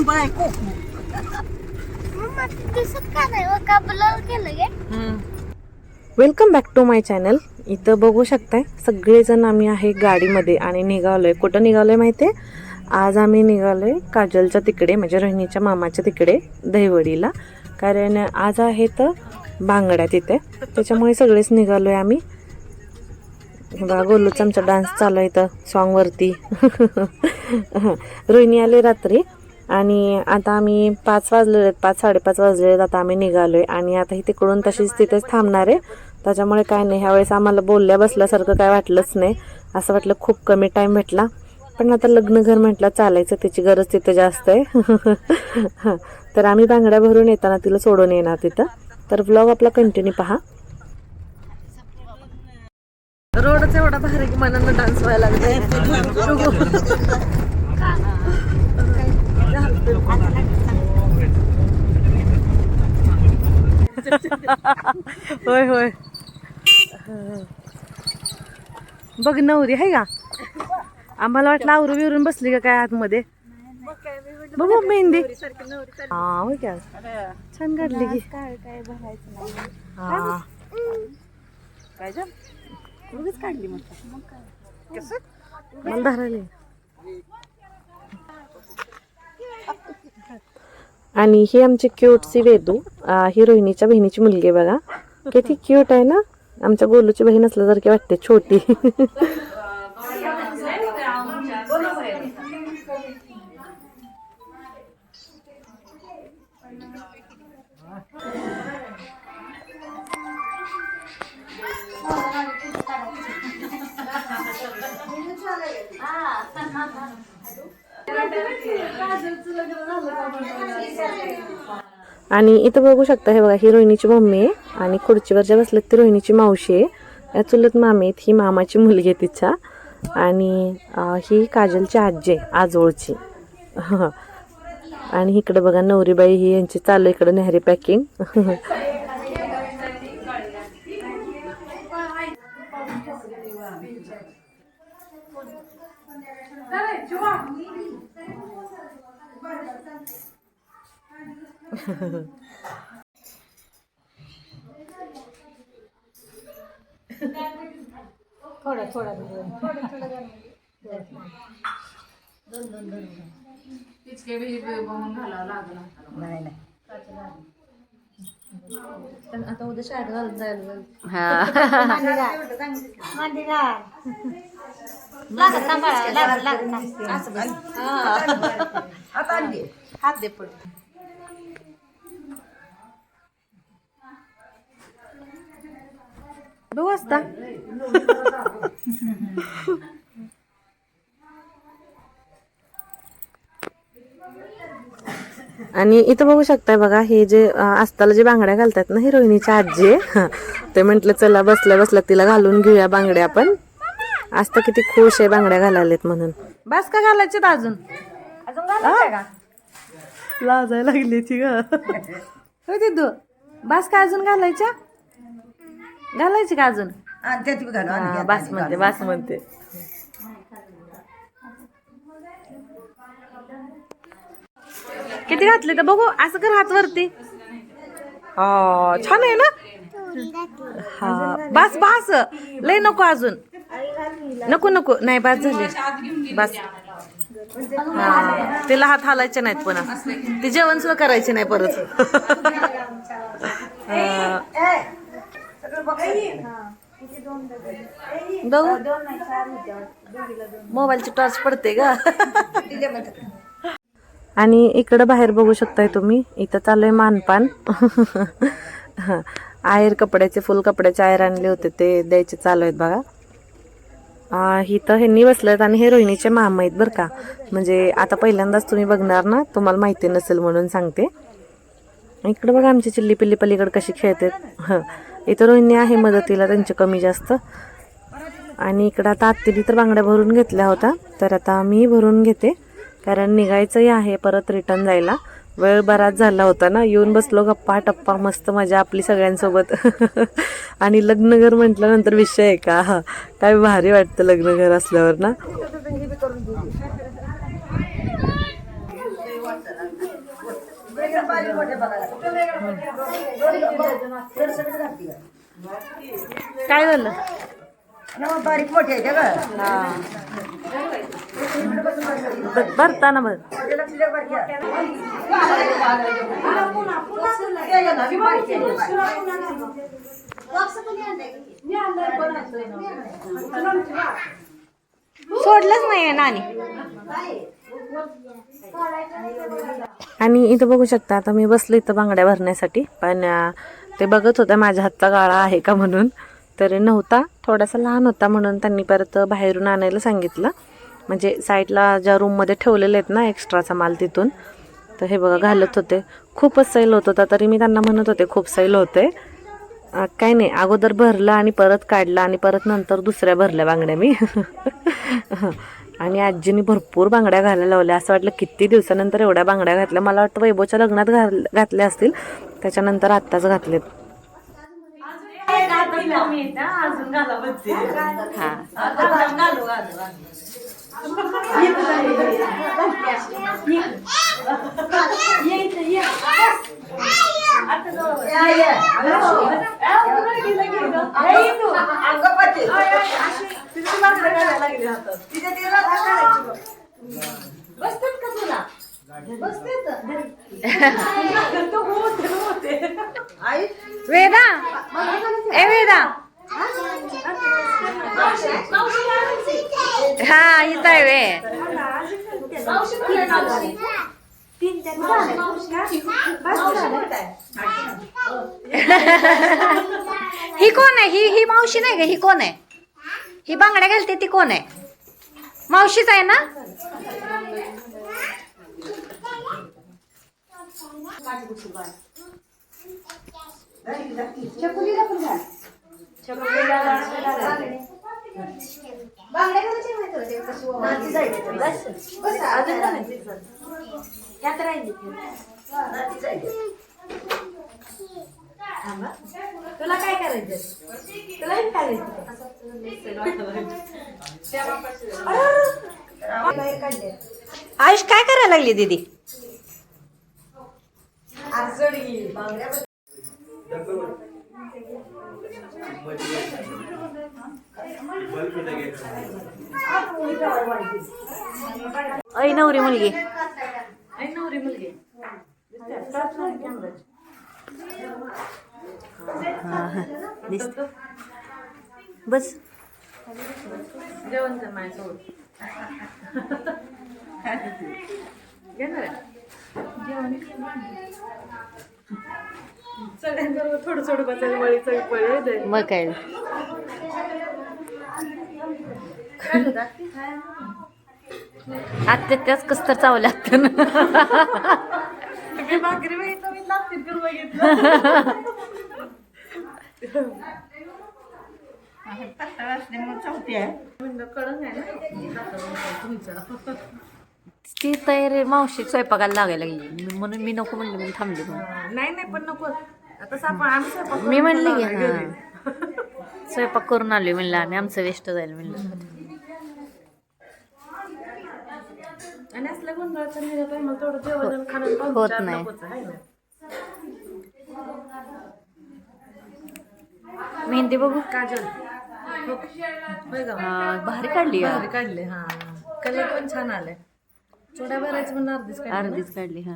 लांब आहे cuckoo mamma ते दिसत का नाही? व का ब्लर केलं गे? Welcome back to my channel इथं बघू शकताय सगळेजण आम्ही आहे गाडीमध्ये आणि निघालोय. कुठं निघालोय माहिती आहे? आज आम्ही निघालोय काजलच्या तिकडे म्हणजे रोहिणीच्या मामाच्या तिकडे दहिवडीला. कारण आज आहे तर बांगड्या तिथे. त्याच्यामुळे सगळेच निघालोय आम्ही. हे बघा गोलूचा आमचा डान्स चालू आहे इथं सॉन्गवरती रोहिणी आले रात्री. आणि आता आम्ही पाच वाजले आहेत पाच साडेपाच वाजले आहेत आता आम्ही निघालो आहे आणि आता ही तिकडून तशीच तिथेच थांबणार आहे. त्याच्यामुळे काय नाही ह्यावेळेस आम्हाला बोलल्या बसल्यासारखं काय वाटलंच नाही. असं वाटलं खूप कमी टाईम भेटला. पण आता लग्न घर म्हटलं चालायचं त्याची गरज तिथं जास्त आहे. तर आम्ही बांगड्या भरून येताना तिला सोडून येणार तिथं. तर ब्लॉग आपला कंटिन्यू पहा. रोडच एवढा भारी की मनानं डान्स व्हायला होय होय. बघ नवरी आहे का? आम्हाला वाटलं आवरू बिरून बसली का काय आतमध्ये? बघू मेहंदी. हा होय का? छान काढली की. हा. काय काढली मग. मला धरायला आणि ही आमची क्यूटची वेदू हिरोईनीच्या ही रोहिणीच्या बहिणीची मुलगी बघा. किती क्यूट आहे ना? आमच्या गोलूची बहीण असल्यासारखी वाटते छोटी. आणि इथं बघू शकता हे बघा ही रोहिणीची मम्मी आहे आणि खुर्चीवर ज्या बसल्यात ती रोहिणीची मावशी आहे. या चुलत मामी आहेत ही मामाची मुलगी आहे तिच्या. आणि ही काजलची आजी आहे आजोळची. आणि इकडे बघा नवरीबाई ही यांची चालू आहे इकडे नेहरी पॅकिंग. थोडं थोडं नाही नाही. आता उद्या शाळेत घालून जायला लागत सांभाळा लागत लागत. असं बस हात दे पुढे. बघू आणि इथं बघू शकताय बघा हे जे आस्ताला जे बांगड्या घालतात ना ही रोहिणीची आजी आहे. ते म्हटलं चला बसल्या बसल्या तिला घालून घेऊया बांगड्या आपण. आस्ता किती खुश आहे बांगड्या घालायलेत म्हणून. बस का घालायचे अजून? अजून घालायचं का? लाजायला लागली ती ग. बस का अजून घालायच्या? घालायची का अजून? आणि त्यात बी घालू आणि हा, यात बास आणि म्हणते घालू. बास म्हणते. किती घातले तर बघू असं कर हात वरती. हा छान आहे ना? हा बस बस. लय नको अजून. नको नको. नाही बस झाले. बस. हा तिला हात हालायचे नाहीत पुन्हा. ती जेवण सुद्धा करायचे नाही परत हा. बघू मोबाईलची टॉर्च पडते का आणि इकडं बाहेर बघू शकताय तुम्ही. इथं चालू आहे मानपान. आयर कपड्याचे फुल कपड्याचे आयर आणले होते ते द्यायचे चालू आहेत बघा. आ, इथं ह्यांनी बसलेत आणि हे रोहिणीचे मामा आहेत बरं का. म्हणजे आता पहिल्यांदाच तुम्ही बघणार ना तुम्हाला माहिती नसेल म्हणून सांगते. इकडं बघा आमची चिल्ली पिल्ली पलीकडे कशी खेळतात. हं. इथं रोहिणी आहे मदतीला त्यांचे कमी जास्त. आणि इकडं आता आत्तीने तर बांगड्या भरून घेतल्या होत्या. तर आता मी भरून घेते. कारण निघायचंही आहे परत रिटर्न जायला. वेळ बराच झाला होता ना. येऊन बसलो गप्पा टप्पा मस्त मजा आपली सगळ्यांसोबत. आणि लग्नघर म्हटल्यानंतर विषय आहे का? काय भारी वाटतं लग्नघर असल्यावर ना वेगळं बारीक मोठे बघायला तर सगळं घातली का? काय झालं? बारीक मोठे आहे का हा. भरताना भर. आहे. सोडलंच नाही नानी आणि इथं बघू शकता आता मी बसले इथं बांगड्या भरण्यासाठी पण ते बघत होत्या माझ्या हातचा गाळा आहे का म्हणून. तर नव्हता थोडासा लहान होता म्हणून त्यांनी परत बाहेरून आणायला सांगितलं. म्हणजे साईडला ज्या रूममध्ये ठेवलेले आहेत ना एक्स्ट्राचा माल तिथून तर हे बघा घालत होते. खूपच सैल होत होता तरी मी त्यांना म्हणत होते खूप सैल होते. काही काय नाही अगोदर भरलं आणि परत काढलं आणि परत नंतर दुसऱ्या भरल्या बांगड्या मी. आणि आजीने भरपूर बांगड्या घालायला लावल्या. असं वाटलं किती दिवसानंतर एवढ्या बांगड्या घातल्या. मला वाटतं वैभवच्या लग्नात घाल घातल्या असतील. त्याच्यानंतर आत्ताच घातलेत. हां. बसतात का तुला वेदा ए वेदा. हा इथं आहे वे. ही कोण आहे? ही ही मावशी नाही का? ही कोण आहे? ही बांगड्या घालते ती कोण आहे? मावशीच आहे ना? नाती जायची तुला. बस, तुला काय करायचं तुला काय करायचं आयुष काय करायला लागली दीदी? ऐ नवरी मुलगी. हा, हा. दिसतं. बस जेवण कर माझ्यासोबत घेणार आहे? सगळ्यांबरोबर थोडं थोडं बसायला चढ पळे मग काय आत्या त्याच कस तर चावलं लागतं ना भाकरी बघितलं मी लागतील करून बघितलं चौथी आहे म्हणलं कळण आहे ना तुमचं ती तयारी मावशी स्वयंपाकाला लागायला लागली मी- म्हणून मी नको म्हणले मी थांबले मग. नाही नाही पण नको आता आपण आम्ही स्वयंपाक मी म्हणले की करून हा स्वयंपाक करून आलोय म्हणलं आम्ही आमचं वेस्ट जाईल म्हणलं आणि असल्या गोंधळाच्या निघत आहे मला थोडं जेवण आणि खाणं पाहून होत चार नाही. नकोच आहे ना. मेहंदी बघू? काजल. होय का? भारी काढली भारी काढले हा. कलर पण छान आले चोड्या भरायचं म्हणून अर्धीच काढली अर्धीच काढली हा.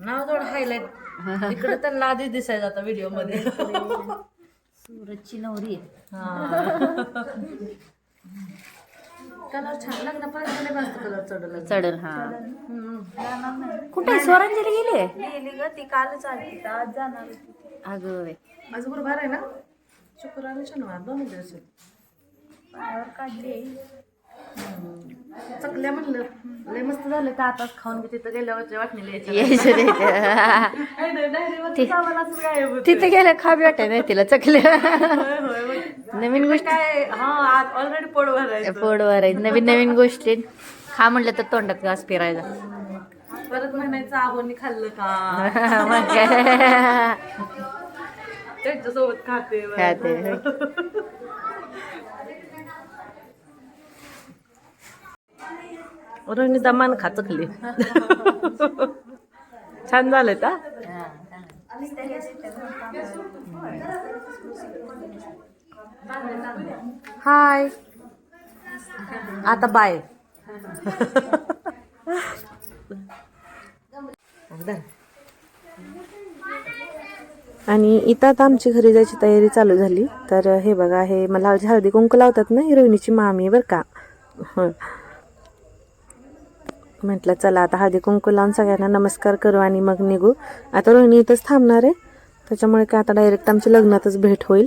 नाव थोडं हायलाइट इकडे त्यांना आधीच दिसायचं आता व्हिडिओमध्ये सूरजची नवरी आहे. कलर छान. लग्नापर्यंत नाही मस्त कलर चढल. हा. कुठे स्वरांजली गेली गेली ग ती कालच आली आज जाणार अगं माझं गुरुवार आहे ना? शुक्रवार आणि शनिवार दोन दिवस आहेत. काढली. चकल्या म्हणलं. लय मस्त झालं का आताच खाऊन मी तिथं गेल्यावर वाटणी तिथे गेल्या खाबी वाटाय नाही तिला चकल्या. नवीन गोष्ट हा ऑलरेडी भरायचं. पोडवर आहे नवीन नवीन गोष्टी. खा म्हटलं तर तोंडात घास फिरायचा परत म्हणायचं आहोनी खाल्लं का? त्यांच्यासोबत खाते खाते. रोहिणी दमान खाचकली छान झालंय का? हाय. आता बाय. आणि इथं आता आमची घरी जायची तयारी चालू झाली. तर हे बघा हे मला हळदी कुंकू लावतात ना हिरोईनीची रोहिणीची मामी आहे बरं का? हं. म्हटलं चला आता हळदी कुंकू लावून सगळ्यांना नमस्कार करू आणि मग निघू. आता रोहिणी इथंच थांबणार आहे. त्याच्यामुळे काय आता डायरेक्ट आमच्या लग्नातच भेट होईल.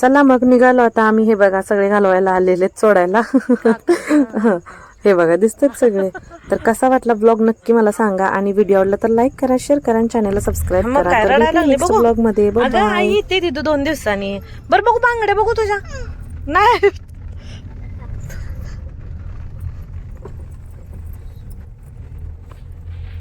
चला मग निघालो आता आम्ही. हे बघा सगळे घालवायला आलेले सोडायला. हे बघा दिसतात सगळे. तर कसा वाटला ब्लॉग नक्की मला सांगा. आणि व्हिडिओ आवडला तर लाईक करा शेअर करा आणि चॅनलला सबस्क्राईब करा. ब्लॉगमध्ये. दोन दिवसांनी. बरं बघू बांगड्या बघू तुझ्या. नाही.